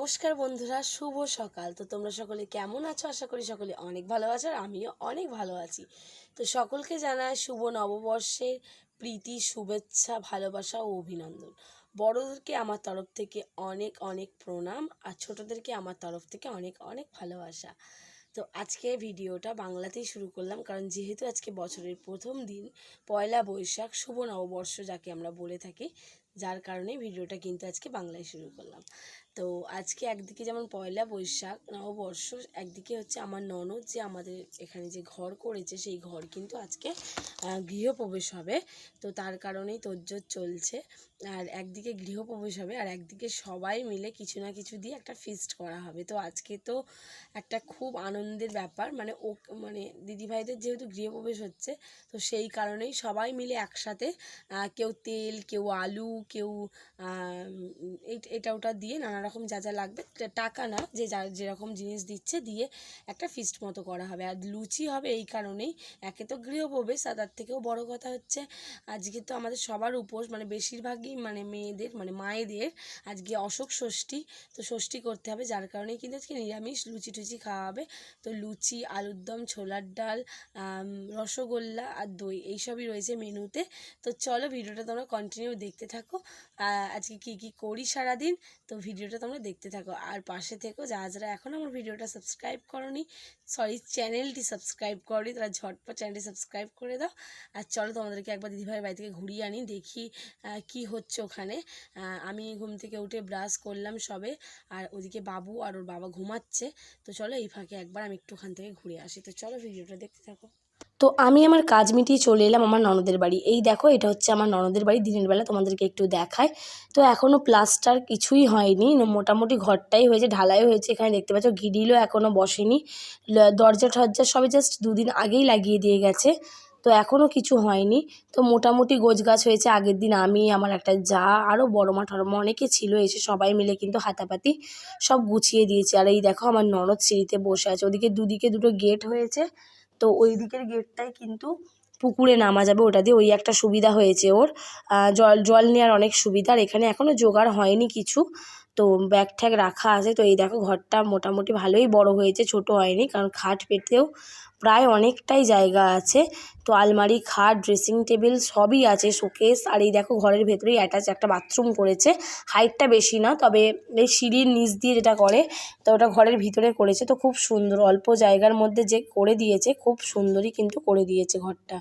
নমস্কার বন্ধুরা, শুভ সকাল। তো তোমরা সকলে কেমন আছো? আশা করি সকলে অনেক ভালো আছো আর আমিও অনেক ভালো আছি। তো সকলকে জানায় শুভ নববর্ষের প্রীতি, শুভেচ্ছা, ভালোবাসা ও অভিনন্দন। বড়দেরকে আমার তরফ থেকে অনেক অনেক প্রণাম আর ছোটদেরকে আমার তরফ থেকে অনেক অনেক ভালোবাসা। তো আজকে ভিডিওটা বাংলাতেই শুরু করলাম কারণ যেহেতু আজকে বছরের প্রথম দিন, পয়লা বৈশাখ, শুভ নববর্ষ যাকে আমরা বলে থাকি, যার কারণে ভিডিওটা কিন্তু আজকে বাংলায় শুরু করলাম। তো আজকে একদিকে যেমন পয়লা বৈশাখ, নববর্ষ, একদিকে হচ্ছে আমার ননদ যে আমাদের এখানে যে ঘর করেছে সেই ঘর কিন্তু আজকে গৃহপ্রবেশ হবে। তো তার কারণেই তোজ্জোর চলছে। আর একদিকে গৃহপ্রবেশ হবে আর একদিকে সবাই মিলে কিছু না কিছু দিয়ে একটা ফিস্ট করা হবে। তো আজকে তো একটা খুব আনন্দের ব্যাপার। মানে ও মানে দিদিভাইদের যেহেতু গৃহপ্রবেশ হচ্ছে, তো সেই কারণেই সবাই মিলে একসাথে কেউ তেল, কেউ আলু, কেউ এটা ওটা দিয়ে নানা রকম যা যা লাগবে। টাকা না, যে যা, যেরকম জিনিস দিচ্ছে দিয়ে একটা ফিস্ট মতো করা হবে। আর লুচি হবে এই কারণেই। একে তো গৃহপ্রবেশ, আর তার থেকেও বড় কথা হচ্ছে, আজকে তো আমাদের সবার উপোস মানে বেশিরভাগই মানে মেয়েদের মানে মায়েদের আজকে অশোক ষষ্ঠী, তো ষষ্ঠী করতে হবে। যার কারণেই কিন্তু আজকে নিরামিষ লুচি টুচি খাওয়া হবে। তো লুচি, আলুর দম, ছোলার ডাল রসগোল্লা আর দই, এইসবই রয়েছে মেনুতে। তো চলো ভিডিওটা তোমরা কন্টিনিউ দেখতে থাকো। আজকে কি কি করি সারাদিন? তো ভিডিওটা তোমরা দেখতে থাকো। আর পাশে থেকো, যারা যারা এখন আমার ভিডিওটা সাবস্ক্রাইব করনি সরি চ্যানেলটি সাবস্ক্রাইব করনি, তারা ঝটপট চ্যানেলটি সাবস্ক্রাইব করে দাও। আর চলো তোমাদেরকে একবার দিদিভাইয়ের বাড়ি থেকে ঘুরিয়ে আনি, দেখি কি হচ্ছে ওখানে। আমি ঘুম থেকে উঠে ব্রাশ করলাম সবে, আর ওদিকে বাবু আর ওর বাবা ঘুমাচ্ছে। তো চলো এই ফাঁকে একবার আমি একটু ওখান থেকে ঘুরে আসি। তো চলো ভিডিওটা দেখতে থাকো। তো আমি আমার কাজ মিটিয়ে চলে এলাম আমার ননদের বাড়ি। এই দেখো, এটা হচ্ছে আমার ননদের বাড়ি। দিনের বেলা তোমাদেরকে একটু দেখায়। তো এখনও প্লাস্টার কিছুই হয়নি। মোটামুটি ঘরটাই হয়েছে, ঢালাই হয়েছে। এখানে দেখতে পাচ্ছ, গিরিলও এখনও বসেনি। দরজা টরজা সবে জাস্ট দুদিন আগেই লাগিয়ে দিয়ে গেছে। তো এখনও কিছু হয়নি। তো মোটামুটি গোছ গাছ হয়েছে। আগের দিন আমি, আমার একটা যা আরও বড় মা ঠড়মা অনেকে ছিল, এসে সবাই মিলে কিন্তু হাতাপাতি সব গুছিয়ে দিয়েছে। আর এই দেখো, আমার ননদ সিঁড়িতে বসে আছে। ওদিকে দুদিকে দুটো গেট হয়েছে। তো ওই দিকের গেটটাই কিন্তু পুকুরে নামা যাবে, ওটা দিয়ে ওই একটা সুবিধা হয়েছে ওর। জল জল নেওয়ার অনেক সুবিধা, আর এখানে এখনও জোগাড় হয়নি কিছু। তো ব্যাগ ঠ্যাগ রাখা আছে। তো এই দেখো ঘরটা মোটামুটি ভালোই বড় হয়েছে, ছোট হয়নি, কারণ খাট পেতেও প্রায় অনেকটাই জায়গা আছে। তো আলমারি, খাট ড্রেসিং টেবিল সবই আছে শোকেস আর এই দেখো ঘরের ভেতরেই অ্যাটাচ একটা বাথরুম করেছে। হাইটটা বেশি না, তবে এই সিঁড়ির নিচ দিয়ে যেটা করে, তো ওটা ঘরের ভিতরে করেছে। তো খুব সুন্দর, অল্প জায়গার মধ্যে যে করে দিয়েছে, খুব সুন্দরই কিন্তু করে দিয়েছে ঘরটা।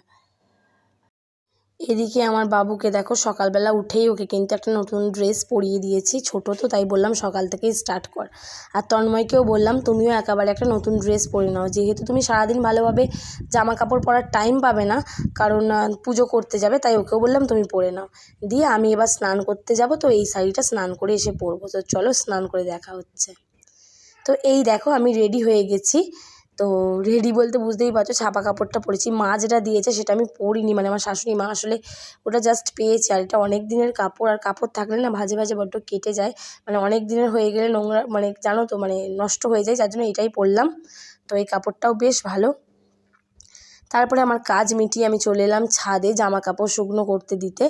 এদিকে আমার বাবুকে দেখো, সকালবেলা উঠেই ওকে কিন্তু একটা নতুন ড্রেস পরিয়ে দিয়েছি। ছোট তো, তাই বললাম সকাল থেকেই স্টার্ট কর। আর তন্ময়কেও বললাম, তুমিও একেবারে একটা নতুন ড্রেস পরে নাও। যেহেতু তুমি সারাদিন ভালোভাবে জামা কাপড় পরার টাইম পাবে না, কারণ পুজো করতে যাবে, তাই ওকেও বললাম তুমি পরে নাও। দিয়ে আমি এবার স্নান করতে যাব, তো এই শাড়িটা স্নান করে এসে পরবো। তো চলো স্নান করে দেখা হচ্ছে। তো এই দেখো, আমি রেডি হয়ে গেছি। তো রেডি বলতে বুঝতেই পারছ, ছাপা কাপড়টা পরেছি। মা যেটা দিয়েছে সেটা আমি পরিনি মানে আমার শাশুড়ি মা আসলে ওটা জাস্ট পেয়েছে। আর এটা অনেক দিনের কাপড়, আর কাপড় থাকলে না ভাজে ভাজে বড্ড কেটে যায়। মানে অনেক দিনের হয়ে গেলে নোংরা মানে জানো তো মানে নষ্ট হয়ে যায়, যার জন্য এটাই পরলাম। তো এই কাপড়টাও বেশ ভালো। তারপরে আমার কাজ মিটিয়ে আমি চলে এলাম ছাদে জামা কাপড় শুকনো করতে দিতে।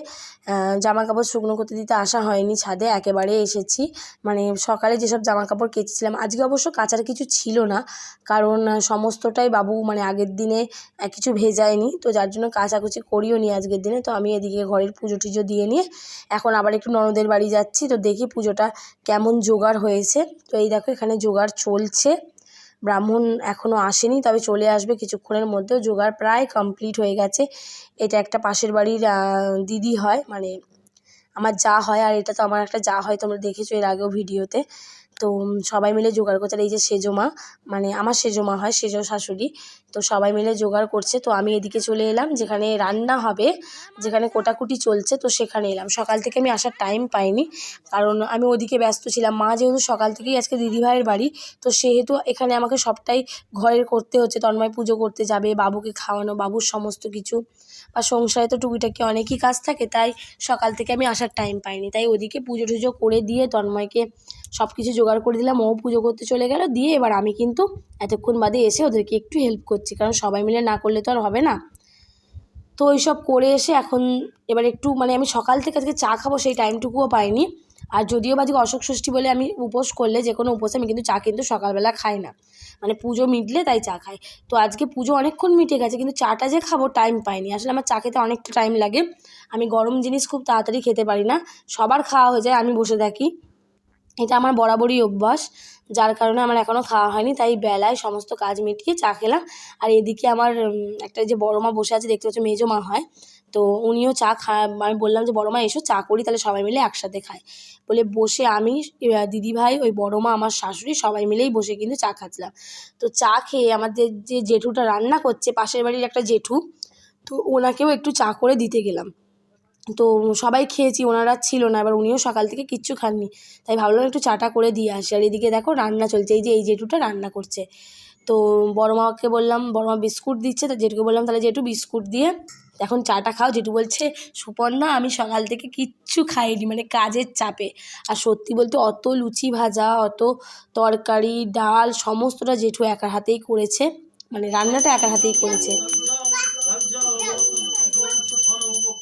জামা কাপড় শুকনো করতে দিতে আসা হয়নি ছাদে, একেবারে এসেছি। মানে সকালে যেসব জামা কাপড় কেচেছিলাম, আজকে অবশ্য কাচার কিছু ছিল না, কারণ সমস্তটাই বাবু মানে আগের দিনে কিছু ভেজায়নি, তো যার জন্য কাচাকুচি করিও নি আজকের দিনে, তো আমি এদিকে ঘরের পুজো টুজো দিয়ে নিয়ে এখন আবার একটু ননদের বাড়ি যাচ্ছি, তো দেখি পুজোটা কেমন জোগাড় হয়েছে। তো এই দেখো এখানে জোগাড় চলছে। ব্রাহ্মণ এখনও আসেনি, তবে চলে আসবে কিছুক্ষণের মধ্যেও। জোগাড় প্রায় কমপ্লিট হয়ে গেছে। এটা একটা পাশের বাড়ির দিদি হয় মানে আমার যা হয়, আর এটা তো আমার একটা যা হয়, তোমরা দেখেছ এর আগেও ভিডিওতে। তো সবাই মিলে জোগাড় করছে। আর এই যে সেজো মা মানে আমার সেজো মা হয়, সেজো শাশুড়ি, তো সবাই মিলে জোগাড় করছে। তো আমি এদিকে চলে এলাম, যেখানে রান্না হবে, যেখানে কোটাকুটি চলছে, তো সেখানে এলাম। সকাল থেকে আমি আসার টাইম পাইনি, কারণ আমি ওদিকে ব্যস্ত ছিলাম। মা যেহেতু সকাল থেকেই আজকে দিদিভাইয়ের বাড়ি, তো সেহেতু এখানে আমাকে সবটাই ঘরের করতে হচ্ছে। তন্ময় পুজো করতে যাবে, বাবুকে খাওয়ানো, বাবুর সমস্ত কিছু। বা সংসারে তো টুকিটাকি অনেকই কাজ থাকে, তাই সকাল থেকে আমি আসার টাইম পাইনি। তাই ওদিকে পুজো টুজো করে দিয়ে তন্ময়কে সব কিছু জোগাড় করে দিলাম, ও পুজো করতে চলে গেল। দিয়ে এবার আমি কিন্তু এতক্ষণ বাদে এসে ওদেরকে একটু হেল্প করছি, কারণ সবাই মিলে না করলে তো আর হবে না। তো ওই সব করে এসে এখন এবার একটু মানে আমি সকাল থেকে আজকে চা খাব সেই টাইমটুকুও পাইনি। আর যদিও বা আজকে অশোক ষষ্ঠী বলে আমি উপোস করলে যে কোনো উপোসে আমি কিন্তু চা কিন্তু সকালবেলা খাই না। মানে পুজো মিটলে তাই চা খাই। তো আজকে পুজো অনেকক্ষণ মিটে গেছে, কিন্তু চাটা যে খাব টাইম পাইনি। আসলে আমার চা খেতে অনেকটা টাইম লাগে। আমি গরম জিনিস খুব তাড়াতাড়ি খেতে পারি না। সবার খাওয়া হয়ে যায়, আমি বসে থাকি। এটা আমার বরাবরই অভ্যাস, যার কারণে আমার এখনও খাওয়া হয়নি, তাই বেলায় সমস্ত কাজ মিটিয়ে চা খেলাম। আর এদিকে আমার একটা যে বড় মা বসে আছে, দেখতে পাচ্ছ মেজো মা হয়, তো উনিও চা খা, আমি বললাম যে, বড় মা, এসো চা করি, তাহলে সবাই মিলে একসাথে খাই। বলে বসে আমি দিদিভাই, ওই বড় মা, আমার শাশুড়ি, সবাই মিলেই বসে কিন্তু চা খাচ্ছিলাম। তো চা খেয়ে আমাদের যে জেঠুটা রান্না করছে, পাশের বাড়ির একটা জেঠু, তো ওনাকেও একটু চা করে দিতে গেলাম। তো সবাই খেয়েছি, ওনারা ছিল না, এবার উনিও সকাল থেকে কিচ্ছু খাননি। তাই ভাবলাম একটু চাটা করে দিয়ে আসি। আর এদিকে দেখো রান্না চলছে, এই যে, এই জেঠুটা রান্না করছে। তো বড় মাকে বললাম বড় মা বিস্কুট দিচ্ছে, তো জেঠুকে বললাম, তাহলে জেঠু বিস্কুট দিয়ে এখন চাটা খাও। জেঠু বলছে, সুপর্ণা, আমি সকাল থেকে কিচ্ছু খাইনি মানে কাজের চাপে। আর সত্যি বলতে অত লুচি ভাজা, অত তরকারি, ডাল, সমস্তটা জেঠু একার হাতেই করেছে। মানে রান্নাটা একার হাতেই করেছে।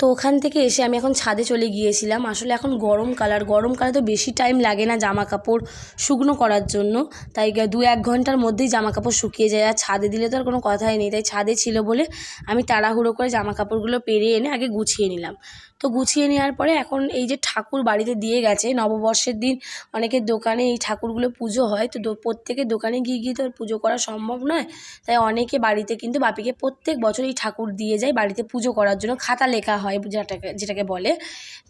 তো ওখান থেকে এসে আমি এখন ছাদে চলে গিয়েছিলাম। আসলে এখন গরমকাল আর গরমকালে তো বেশি টাইম লাগে না জামা কাপড় শুকনো করার জন্য। তাই দু এক ঘণ্টার মধ্যেই জামা কাপড় শুকিয়ে যায়। আর ছাদে দিলে তো আর কোনো কথাই নেই। তাই ছাদে ছিল বলে আমি তাড়াহুড়ো করে জামা কাপড়গুলো পেরিয়ে এনে আগে গুছিয়ে নিলাম। তো গুছিয়ে নেওয়ার পরে এখন এই যে ঠাকুর বাড়িতে দিয়ে গেছে, নববর্ষের দিন অনেকের দোকানে এই ঠাকুরগুলো পুজো হয়, তো প্রত্যেকের দোকানে গিয়ে গিয়ে তো পুজো করা সম্ভব নয়। তাই অনেকে বাড়িতে কিন্তু বাপিকে প্রত্যেক বছর এই ঠাকুর দিয়ে যায় বাড়িতে পুজো করার জন্য, খাতা লেখা হয় যেটাকে যেটাকে বলে।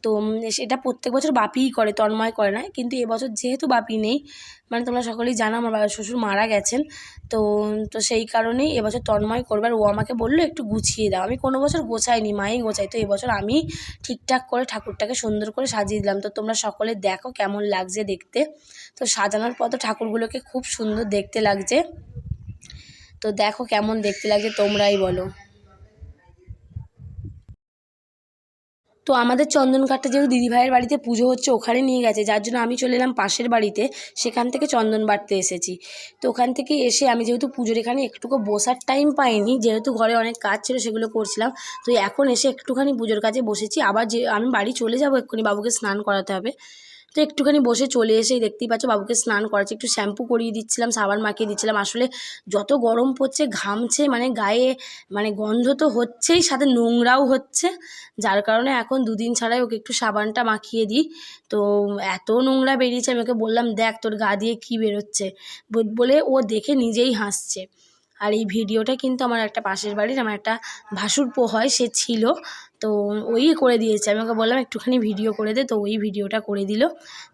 তো সেটা প্রত্যেক বছর বাপিই করে, তন্ময় করে না, কিন্তু এবছর যেহেতু বাপি নেই মানে তোমরা সকলেই জানো আমার বাবা শ্বশুর মারা গেছেন, তো তো সেই কারণেই এবছর তন্ময় করবে। আর ও আমাকে বলল, একটু গুছিয়ে দাও। আমি কোনো বছর গোছাইনি, মাই গোছাই তো এবছর আমি ঠিকঠাক করে ঠাকুরটাকে সুন্দর করে সাজিয়ে দিলাম। তো তোমরা সকলে দেখো কেমন লাগছে দেখতে। তো সাজানোর পর তো ঠাকুরগুলোকে খুব সুন্দর দেখতে লাগছে। তো দেখো কেমন দেখতে লাগছে তোমরাই বলো। তো আমাদের চন্দন কাঠটা যেহেতু দিদিভাইয়ের বাড়িতে পুজো হচ্ছে, ওখানে নিয়ে গেছে। যার জন্য আমি চলে এলাম পাশের বাড়িতে, সেখান থেকে চন্দন বাড়তে এসেছি। তো ওখান থেকে এসে আমি যেহেতু পুজোর এখানে একটুকু বসার টাইম পাইনি, যেহেতু ঘরে অনেক কাজ ছিল, সেগুলো করছিলাম। তো এখন এসে একটুখানি পুজোর কাজে বসেছি। আবার যে, আমি বাড়ি চলে যাব এক্ষুনি, বাবুকে স্নান করাতে হবে। তো একটুখানি বসে চলে এসেই দেখতেই পাচ্ছ বাবুকে স্নান করাচ্ছি। একটু শ্যাম্পু করিয়ে দিচ্ছিলাম, সাবান মাখিয়ে দিচ্ছিলাম। আসলে যত গরম পড়ছে, ঘামছে মানে গায়ে মানে গন্ধ তো হচ্ছেই, সাথে নোংরাও হচ্ছে। যার কারণে এখন দুদিন ছাড়াই ওকে একটু সাবানটা মাখিয়ে দিই। তো এত নোংরা বেরিয়েছে, আমি ওকে বললাম, দেখ, তোর গা দিয়ে কী বেরোচ্ছে? বলে ও দেখে নিজেই হাসছে। আর এই ভিডিওটা কিন্তু আমার একটা পাশের বাড়ির, আমার একটা ভাসুরপো হয়, সে ছিল। তো ওই করে দিয়েছে। আমি ওকে বললাম একটুখানি ভিডিও করে দে। তো ওই ভিডিওটা করে দিল।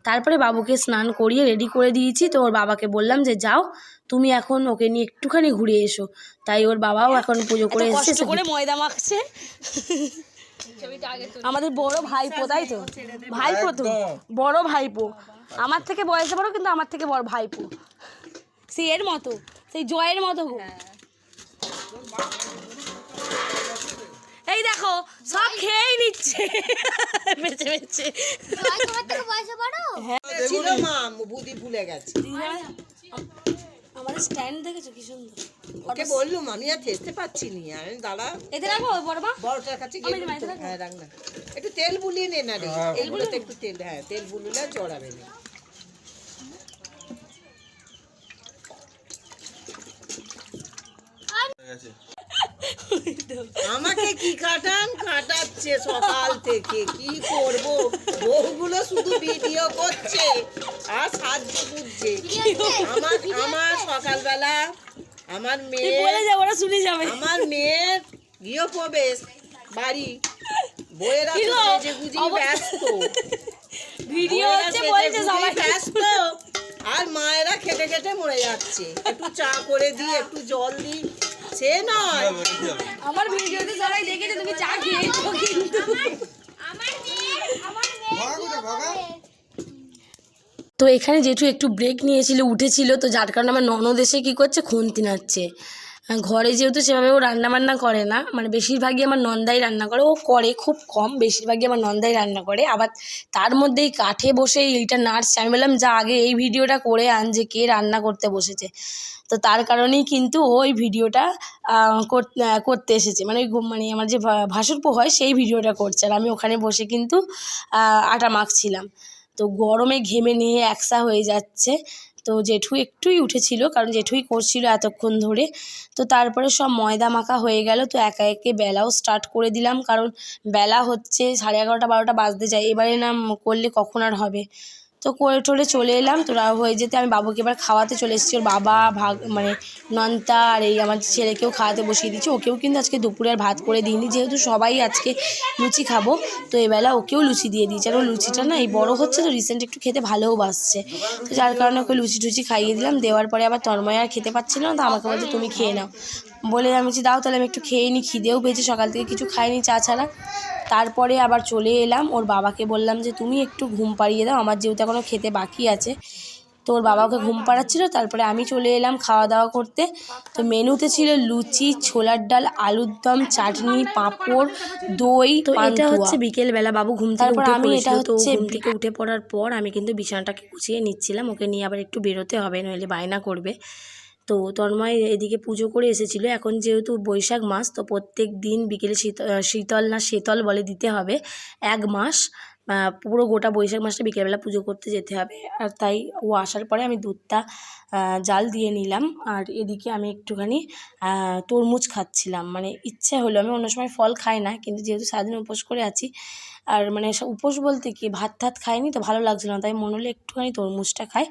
তারপরে বাবুকে স্নান করিয়ে রেডি করে দিয়েছি। তো ওর বাবাকে বললাম যে যাও তুমি এখন ওকে নিয়ে একটুখানি ঘুরে এসো। তাই ওর বাবাও এখন পুজো করে এসেছে। করে ময়দা মাখছে। আমাদের বড় ভাইপো তাই তো? ভাইপো তো? বড় ভাইপো। আমার থেকে বয়সে বড় কিন্তু আমার থেকে বড় ভাইপো। সে এর মতো সেই জয়ের মতো এই দেখো সব খেয়েই নিচ্ছে। বেঁচে বেঁচে। বড় ছিল। মা বুদ্ধি ভুলে গেছে। আমাদের স্ট্যান্ড দেখেছ কি সুন্দর? ওকে বললুম আমি আর নি। এতে বড় মা। বড়টার কাছে গিয়ে রাখব? হ্যাঁ রাখ না। একটু তেল বুলিয়ে নে না রে। তেলগুলোতে একটু তেল হ্যাঁ তেল বুলিলে না। আমাকে কি কাটান কাটাচ্ছে সকাল থেকে। কি করব? বহুগুলো শুধু ভিডিও করছে আর সাহায্য করছে আমার আমার সকালবেলা আমার মেয়ে বলে যাব ওরা শুনে যাবে। আমার মেয়ের গৃহপ্রবেশ বাড়ি। বইয়েরা? সেজে গুজি ব্যস্ত। ভিডিও হচ্ছে বলছে সবাই। ব্যস্ত। আর মায়েরা খেটে খেটে মরে যাচ্ছে। একটু চা করে দিই একটু জল দিই। সে নয়। আমার ভিডিওতে সবাই দেখেছে তুমি চা খেয়েছো কিন্তু। আমার মেয়ে আমার মেয়ে তো এখানে জেঠু একটু ব্রেক নিয়েছিল উঠেছিল তো যার কারণে আমার ননদ এসে কী করছে খুন্তি নাড়ছে। আহ, ঘরে যেহেতু সেভাবে ও রান্না বান্না করে না মানে বেশিরভাগই আমার নন্দাই রান্না করে, ও করে খুব কম, বেশিরভাগই আমার নন্দাই রান্না করে। আবার তার মধ্যেই কাঠে বসে এইটা নাড়ছে আমি বললাম, যা আগে এই ভিডিওটা করে আন যে কে রান্না করতে বসেছে। তো তার কারণেই কিন্তু ওই ভিডিওটা করতে এসেছে। মানে ওই মানে আমার যে ভাসুরপো হয়, সেই ভিডিওটা করছে। আর আমি ওখানে বসে কিন্তু আটা মাখছিলাম। তো গরমে ঘেমে নিয়ে একসা হয়ে যাচ্ছে। তো জেঠু একটুই উঠেছিল, কারণ জেঠুই করছিল এতক্ষণ ধরে। তো তারপরে সব ময়দা মাখা হয়ে গেল, তো একা একে বেলাও স্টার্ট করে দিলাম, কারণ বেলা হচ্ছে সাড়ে এগারোটা, বারোটা বাজতে যায়। এবারে না করলে কখন আর হবে? তো করে টোলে চলে এলাম। তো রাও হয়ে যেতে আমি বাবুকে এবার খাওয়াতে চলে এসেছি। ওর বাবা, ভাগ মানে নন্তা আর এই আমার ছেলেকেও খাওয়াতে বসিয়ে দিচ্ছি ওকেও কিন্তু আজকে দুপুরে আর ভাত করে দিইনি। যেহেতু সবাই আজকে লুচি খাব, তো এবেলা ওকেও লুচি দিয়ে দিয়েছে। আর ও লুচিটা না, এই বড় হচ্ছে তো রিসেন্ট একটু খেতে ভালোও বাসছে। তো যার কারণে ওকে লুচি টুচি খাইয়ে দিলাম। দেওয়ার পরে আবার তন্ময় আর খেতে পাচ্ছিল না, তো আমাকে বলছে, তুমি খেয়ে নাও। বলে আমি বলছি দাও তাহলে আমি একটু খেয়ে নিই খিদেও পেয়েছি সকাল থেকে কিছু খাইনি চা ছাড়া। তারপরে আবার চলে এলাম ওর বাবাকে বললাম যে তুমি একটু ঘুম পাড়িয়ে দাও আমার যেহেতু এখনও খেতে বাকি আছে। তো ওর বাবাকে ঘুম পাড়াচ্ছিল তারপরে আমি চলে এলাম খাওয়া দাওয়া করতে। তো মেনুতে ছিল লুচি ছোলার ডাল আলুর দম চাটনি পাঁপড় দই তো এটা হচ্ছে বিকেলবেলা বাবু ঘুম থেকে তারপর আমি এটা হচ্ছে ঘুম থেকে উঠে পড়ার পর আমি কিন্তু বিছানাটাকে গুছিয়ে নিচ্ছিলাম ওকে নিয়ে আবার একটু বেরোতে হবে নইলে বায়না করবে। তো তন্ময় এদিকে পুজো করে এসেছিল। এখন যেহেতু বৈশাখ মাস, তো প্রত্যেক দিন বিকেলে শীত শীতল না শীতল বলে দিতে হবে। এক মাস পুরো গোটা বৈশাখ মাসটা বিকেলবেলা পুজো করতে যেতে হবে। আর তাই ও আসার পরে আমি দুধটা জাল দিয়ে নিলাম। আর এদিকে আমি একটুখানি তরমুজ খাচ্ছিলাম। মানে ইচ্ছা হলো, আমি অন্য সময় ফল খাই না, কিন্তু যেহেতু সারাদিন উপোস করে আছি, আর মানে উপোস বলতে কি ভাত টাত খাইনি তো ভালো লাগছিল না, তাই মনে হলো একটুখানি তরমুজটা খাই।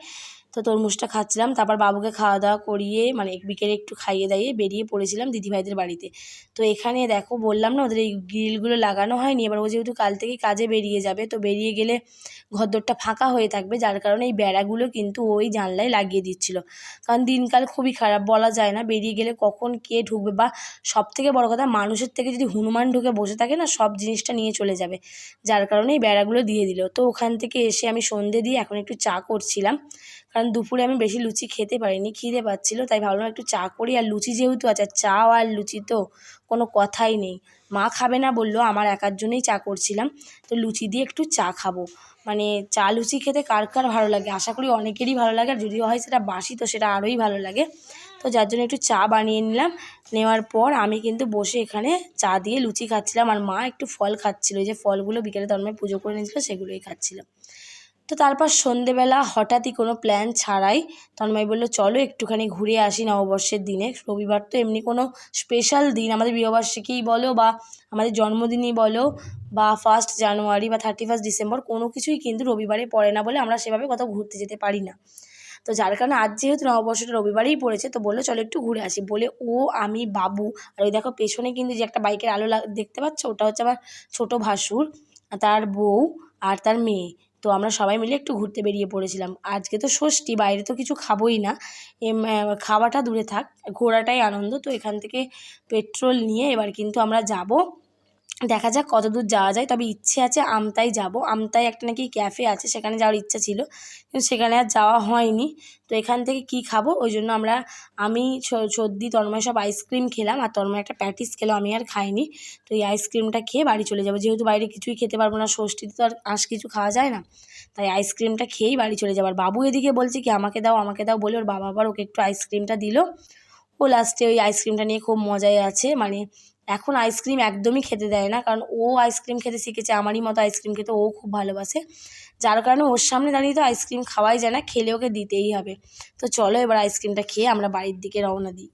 তো তরমুজটা খাচ্ছিলাম, তারপর বাবুকে খাওয়া দাওয়া করিয়ে মানে বিকেলে একটু খাইয়ে দাইয়ে বেরিয়ে পড়েছিলাম দিদিভাইদের বাড়িতে। তো এখানে দেখো বললাম না, ওদের এই গ্রিলগুলো লাগানো হয়নি, এবার ও যেহেতু কাল থেকেই কাজে বেরিয়ে যাবে, তো বেরিয়ে গেলে ঘরদোরটা ফাঁকা হয়ে থাকবে, যার কারণে এই বেড়াগুলো কিন্তু ওই জানলায় লাগিয়ে দিচ্ছিল। কারণ দিনকাল খুবই খারাপ, বলা যায় না বেরিয়ে গেলে কখন কে ঢুকবে, বা সব থেকে বড় কথা মানুষের থেকে যদি হনুমান ঢুকে বসে থাকে না, সব জিনিসটা নিয়ে চলে যাবে, যার কারণে এই বেড়াগুলো দিয়ে দিল। তো ওখান থেকে এসে আমি সন্ধে দিয়ে এখন একটু চা করছিলাম। কারণ দুপুরে আমি বেশি লুচি খেতে পারিনি, খিদে পাচ্ছিলো, তাই ভাবলাম একটু চা করি। আর লুচি যেহেতু আছে চা আর লুচি তো কোনো কথাই নেই। মা খাবে না বলল, আমার একার জন্যই চা করছিলাম। তো লুচি দিয়ে একটু চা খাব। মানে চা লুচি খেতে কার কার ভালো লাগে? আশা করি অনেকেরই ভালো লাগে, আর যদিও হয় সেটা বাসি তো সেটা আরোই ভালো লাগে। তো যার জন্য একটু চা বানিয়ে নিলাম। নেওয়ার পর আমি কিন্তু বসে এখানে চা দিয়ে লুচি খাচ্ছিলাম। আর মা একটু ফল খাচ্ছিল যে ফলগুলো বিকেলে তন্ময় পুজো করে নিয়েছিল সেগুলোই খাচ্ছিলাম তো তারপর সন্ধেবেলা হঠাৎই কোনো প্ল্যান ছাড়াই তন্ময় বলল, চলো একটুখানি ঘুরে আসি নববর্ষের দিনে। রবিবার তো এমনি কোনো স্পেশাল দিন। আমাদের বিবাহবার্ষিকীই বলো বা আমাদের জন্মদিনই বলো বা ফার্স্ট জানুয়ারি বা থার্টি ফার্স্ট ডিসেম্বর কোনো কিছুই কিন্তু রবিবারে পড়ে না বলে আমরা সেভাবে কোথাও ঘুরতে যেতে পারি না। তো যার কারণে আজ যেহেতু নববর্ষটা রবিবারেই পড়েছে, তো বলল, চলো একটু ঘুরে আসি। বলে ও, আমি, বাবু আর ওই দেখো পেছনে কিন্তু যে একটা বাইকের আলো দেখতে পাচ্ছ? ওটা হচ্ছে আমার ছোটো ভাসুর, তার বউ আর তার মেয়ে। তো আমরা সবাই মিলে একটু ঘুরতে বেরিয়ে পড়েছিলাম। আজকে তো ষষ্ঠী, বাইরে তো কিছু খাবোই না। খাওয়াটা দূরে থাক, ঘোরাটাই আনন্দ। তো এখান থেকে পেট্রোল নিয়ে এবার কিন্তু আমরা যাব দেখা যাক কত দূর যাওয়া যায়। তবে ইচ্ছে আছে আমতাই যাব। আমতায় একটা নাকি ক্যাফে আছে, সেখানে যাওয়ার ইচ্ছা ছিল, কিন্তু সেখানে আর যাওয়া হয়নি। তো এখান থেকে কি খাব? ওই জন্য আমরা, আমি সর্দি, তন্ময় সব আইসক্রিম খেলাম, আর তন্ময় একটা প্যাটিস খেলো, আমি আর খাইনি। তো এই আইসক্রিমটা খেয়ে বাড়ি চলে যাব। যেহেতু বাইরে কিছুই খেতে পারব না ষষ্ঠীতে তো আর আঁশ কিছু খাওয়া যায় না, তাই আইসক্রিমটা খেয়েই বাড়ি চলে যাব। যাবার বাবু এদিকে বলছে কি, আমাকে দাও আমাকে দাও, বলে ওর বাবা আবার ওকে একটু আইসক্রিমটা দিল। ও লাস্টে ওই আইসক্রিমটা নিয়ে খুব মজায় আছে। মানে এখন আইসক্রিম একদমই খেতে দেয় না, কারণ ও আইসক্রিম খেতে শিখেছে, আমারই মতো আইসক্রিম খেতে ও খুব ভালোবাসে। যার কারণে ওর সামনে দাঁড়িয়ে তো আইসক্রিম খাওয়াই যায় না, খেলে ওকে দিতেই হবে। তো চলো এবার আইসক্রিমটা খেয়ে আমরা বাড়ির দিকে রওনা দিই।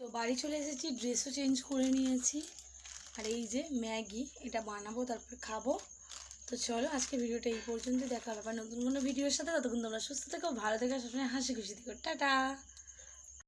তো বাড়ি চলে এসেছি ড্রেসও চেঞ্জ করে নিয়েছি। আর এই যে ম্যাগি, এটা বানাবো, তারপর খাব। তো চলো আজকে ভিডিওটা এই পর্যন্ত দেখা হবে নতুন কোনো ভিডিওর সাথে। ততক্ষণ তোমরা সুস্থ থেকো, ভালো থেকো, সবসময় হাসি খুশি থেকো। টাটা!